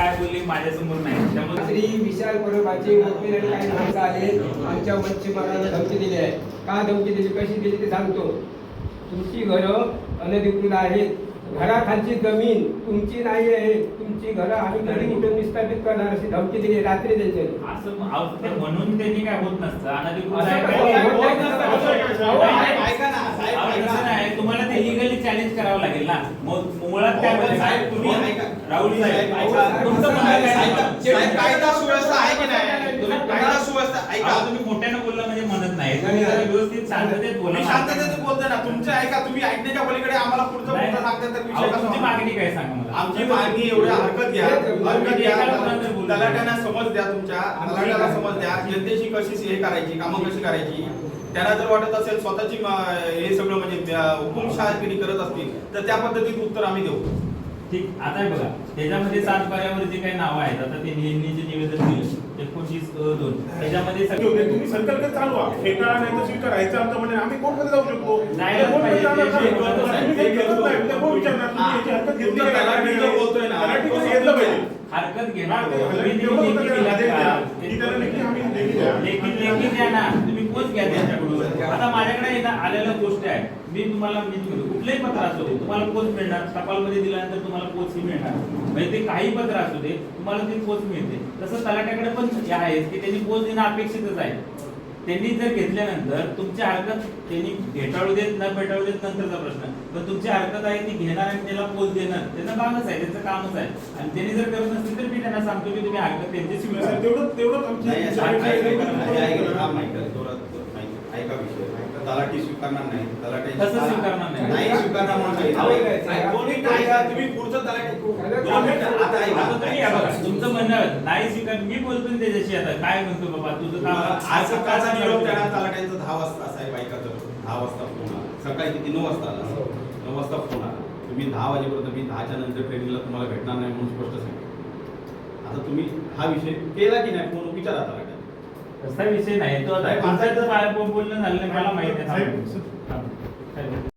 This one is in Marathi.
काय बोलली माझ्यासमोर नाही. त्यामुळे श्री विशाल परबाचे वकील आणि काही माणसं आले आमच्या मच्छीमाराला धमकी दिली आहे. का धमकी दिली? कशी दिली ते सांगतो. तुमची घरं अनधिकृत आहेत. घराखालची जमीन तुमची नाही आहे. तुमची घरं आम्ही घरी कुठून विस्थापित करणार अशी धमकी दिली रात्री त्यांच्या असं म्हणून त्यांनी काय होत नसतं. अनधिकृत आहे? होत नसतं? अहो, अहो, ऐका ना, साहेब, अहो, ऐका. तसं नाही तुम्हाला ते लिगली चॅलेंज करावं लागेल ना मग मुळात काय हो, बोलले? साहेब, तुम्ही ऐका. राहुल साहेब ऐका. तुमचं म्हणणं काय साहेब, कायदा सुव्यवस्था आहे की नाही तुम्ही कायदा सुव्यवस्था ऐका अहो, तुम्ही मोठ्यानं बोलला म्हणजे म्हणत नाही तुम्ही जरा व्यवस्थित शांततेत बोला शांततेत बोलतोय ना तुमचं ऐका तुम्ही ऐकण्याच्या पलीकडे आम्हाला पुढचं नाही. सांगता तर अहो, विषय कसा तुमची? मागणी काय सांगा मला आमची मागणी एवढ्या हरकत घ्या हरकत घ्या? तलाट्यांना समज द्या तुमच्या तलाट्याला समज द्या जनतेशी कशी हे करायची कामं कशी करायची त्यांना जर वाटत असेल स्वतःची म- हे सगळं म्हणजे हुकुमशहागिरी करत असतील तर त्या पद्धतीत उत्तर आम्ही देऊ. ठीक आता हे बघा त्याच्यामध्ये सात पर्यावर जे काही नावं आहेत आता ते यांनी जे निवेदन दिलं एकोणतीस अ, दोन. त्याच्यामध्ये तुम्ही संकल्प नाही तर स्वीकारायचं अर्थ म्हणजे आम्ही कोर्टमध्ये जाऊ शकतो. कोण हरकत हा, घेणार लेखी? द्या. ना. तुम्ही पोच घ्या आता माझ्याकडे आलेल्या गोष्टी आहेत मी तुम्हाला मी कुठलंही पत्र असू दे तुम्हाला पोच मिळणार टपालमध्ये दिल्यानंतर तुम्हाला पोच ही मिळणार म्हणजे ते काही पत्र असू दे तुम्हाला ती पोच मिळते तसं तलाट्याकडे पण हे आहे की त्यांनी पोच देणं अपेक्षितच आहे त्यांनी जर घेतल्यानंतर तुमची हरकत त्यांनी भेटाळू देत न भेटाळू देत नंतरचा प्रश्न पण तुमची हरकत आहे ती घेणार आणि त्याला पोच देणार त्यांचं कामच आहे त्यांचं कामच आहे आणि त्यांनी जर करत नसतील तर मी त्यांना सांगतो की तुम्ही हरकत त्यांच्याशी. तेवढं तेवढं ऐका- ऐका विषय. तलाठी स्वीकारणार नाही. तलाठी कसं स्वीकारणार नाही? नाही स्वीकारणार म्हणून सांगितलं. साहेब, कोणी काय का? तुम्ही पुढचं तलाठी तुमचं म्हणणं नाही स्वीकार मी बोलतो त्याच्याशी आता. काय म्हणतो बाबा? तुझं काम आज सकाळचा निरोप देणार तलाट्यांचा दहा वाजता साहेब ऐका तर दहा वाजता फोन आला. सकाळी किती? नऊ वाजता आला. नऊ वाजता फोन आला. तुम्ही दहा वाजेपर्यंत मी दहाच्या नंतर ट्रेनिंगला तुम्हाला भेटणार नाही म्हणून स्पष्ट सांगितलं. आता तुम्ही हा विषय केला की नाही फोन विचारा तलाट्यात तसा विषय नाही तो आता बोलणं झालं नाही मला माहिती आहे.